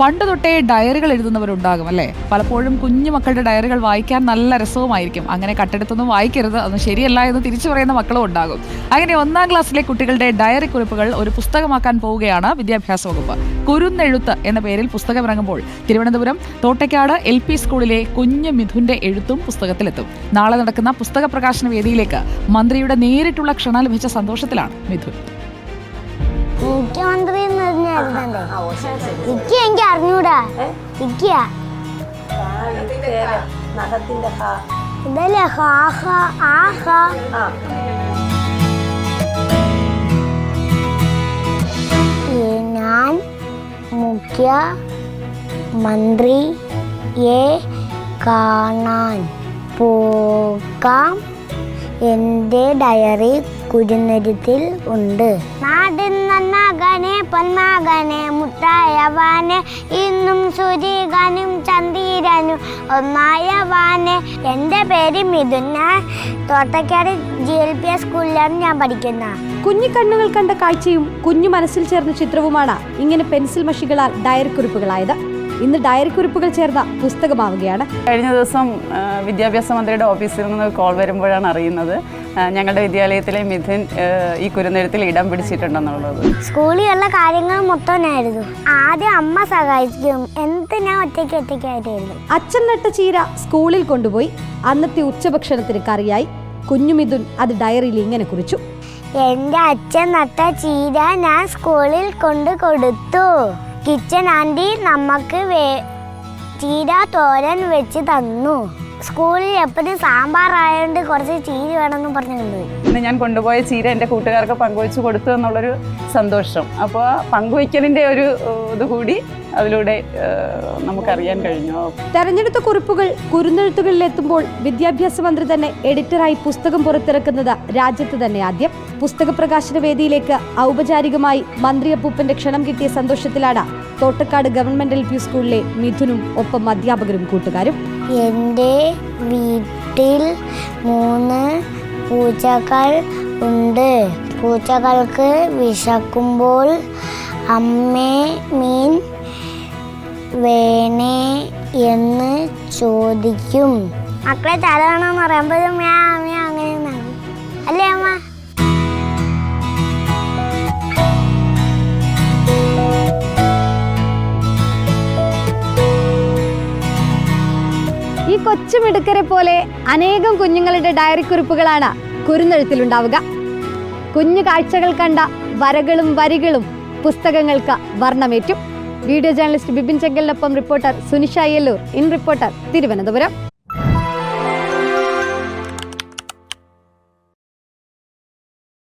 പണ്ട് തൊട്ടേ ഡയറികൾ എഴുതുന്നവരുണ്ടാകും അല്ലേ? പലപ്പോഴും കുഞ്ഞു മക്കളുടെ ഡയറികൾ വായിക്കാൻ നല്ല രസവുമായിരിക്കും. അങ്ങനെ കട്ടെടുത്തൊന്നും വായിക്കരുത് അതൊന്നും ശരിയല്ല എന്ന് തിരിച്ചു പറയുന്ന മക്കളും ഉണ്ടാകും. അങ്ങനെ ഒന്നാം ക്ലാസ്സിലെ കുട്ടികളുടെ ഡയറി കുറിപ്പുകൾ ഒരു പുസ്തകമാക്കാൻ പോവുകയാണ് വിദ്യാഭ്യാസ വകുപ്പ്. കുരുന്നെഴുത്ത് എന്ന പേരിൽ പുസ്തകം ഇറങ്ങുമ്പോൾ തിരുവനന്തപുരം തോട്ടയ്ക്കാട് എൽ പി സ്കൂളിലെ കുഞ്ഞു മിഥുന്റെ എഴുത്തും പുസ്തകത്തിലെത്തും. നാളെ നടക്കുന്ന പുസ്തക പ്രകാശന വേദിയിലേക്ക് മന്ത്രിയുടെ നേരിട്ടുള്ള ക്ഷണം ലഭിച്ച സന്തോഷത്തിലാണ് മിഥുൻ. മുഖ്യമന്ത്രി ഇക്ക ഇക്ക് എനിക്ക് അറിഞ്ഞൂടാ. ഹാ. ഇതല്ലേ ഹാ ഹാ ആ ഹാ. ഏ, ഞാൻ മുഖ്യ മന്ത്രിയെ കാണാൻ പോകാം. എന്റെ ഡയറി കുരുന്നരുത്തിൽ ഉണ്ട്. നാടിൻ പൊന്നാകാനെ മുട്ടായവാനെ ഇന്നും സൂര്യകാനും ചന്ദ്രനും ഒന്നായവാനെ എന്റെ പേര് മിഥുൻ ഞാൻ Thottakkad G L P S സ്കൂളിലാണ് ഞാൻ പഠിക്കുന്നത് കുഞ്ഞിക്കണ്ണുകൾ കണ്ട കാഴ്ചയും കുഞ്ഞു മനസ്സിൽ ചേർന്ന ചിത്രവുമാണ് ഇങ്ങനെ പെൻസിൽ മഷികളാൽ ഡയറി കുറിപ്പുകളായത് ഇന്ന് ഡയറി കുറിപ്പുകൾ ചേർന്ന പുസ്തകമാവുകയാണ്. കഴിഞ്ഞ ദിവസം വിദ്യാഭ്യാസ മന്ത്രിയുടെ ഓഫീസിൽ നിന്ന് കോൾ വരുമ്പോഴാണ് അറിയുന്നത്. ഞങ്ങളുടെ വിദ്യാലയത്തിലെ മിഥുൻ ഈ കുരുന്നെഴുത്തിൽ ഇടം പിടിച്ചിട്ടുണ്ടെന്നുള്ളത്. സ്കൂളിലുള്ള കാര്യങ്ങൾ മൊത്തം ആദ്യം അമ്മ സഹായിക്കും. എന്ത് ഞാൻ ഒറ്റയ്ക്ക് ഒറ്റയ്ക്കായിട്ടായിരുന്നു അച്ഛൻ നട്ട ചീര സ്കൂളിൽ കൊണ്ടുപോയി. അന്നത്തെ ഉച്ചഭക്ഷണത്തിന് കറിയായി. കുഞ്ഞുമിഥുൻ അത് ഡയറിയിൽ ഇങ്ങനെ കുറിച്ചു. എന്റെ അച്ഛൻ നട്ട ചീര ഞാൻ സ്കൂളിൽ കൊണ്ട് കൊടുത്തു. കിച്ചൻ ആന്റി നമുക്ക് ചീര തോരൻ വെച്ച് തന്നു. സ്കൂളിൽ എപ്പോഴും സാമ്പാർ സാമ്പാറായതുകൊണ്ട് കുറച്ച് ചീര വേണമെന്ന് പറഞ്ഞു കൊണ്ടുപോയി ഇന്ന് ഞാൻ കൊണ്ടുപോയ ചീര എന്റെ കൂട്ടുകാർക്ക് പങ്കുവെച്ച് കൊടുത്തു എന്നുള്ളൊരു സന്തോഷം. അപ്പോൾ പങ്കുവയ്ക്കലിന്റെ ഒരു ഇത് ഇതുകൂടി. അതിലൂടെ നമുക്കറിയാൻ കഴിഞ്ഞു. തെരഞ്ഞെടുത്ത കുറിപ്പുകൾ കുരുന്നെഴുത്തുകളിൽ എത്തുമ്പോൾ വിദ്യാഭ്യാസ മന്ത്രി തന്നെ എഡിറ്ററായി പുസ്തകം പുറത്തിറക്കുന്നത് രാജ്യത്ത് തന്നെ ആദ്യം. പുസ്തക പ്രകാശന വേദിയിലേക്ക് ഔപചാരികമായി മന്ത്രി അപ്പൂപ്പന്റെ ക്ഷണം കിട്ടിയ സന്തോഷത്തിലാണ് തോട്ടക്കാട് ഗവൺമെന്റ് എൽ പി സ്കൂളിലെ മിഥുനും ഒപ്പം അധ്യാപകരും കൂട്ടുകാരും. എന്റെ വീട്ടിൽ മൂന്ന് പൂച്ചകൾ ഉണ്ട്. പൂച്ചകൾക്ക് വിശക്കുമ്പോൾ അമ്മേ മീൻ വേണേ എന്ന് ചോദിക്കും. മക്കളെ തല വേണമെന്ന് പറയുമ്പോഴും നടക്കും അല്ലേ അമ്മ? ഈ കൊച്ചു മിടുക്കരെ പോലെ അനേകം കുഞ്ഞുങ്ങളുടെ ഡയറി കുറിപ്പുകളാണ് കുരുന്നെഴുത്തിലുണ്ടാവുക. കുഞ്ഞു കാഴ്ചകൾ കണ്ട വരകളും വരികളും പുസ്തകങ്ങൾക്ക് വർണമേറ്റും. Video journalist Bibin ചെങ്കലിനൊപ്പം reporter Sunisha Ayyalloor. In reporter Thiruvananthapuram.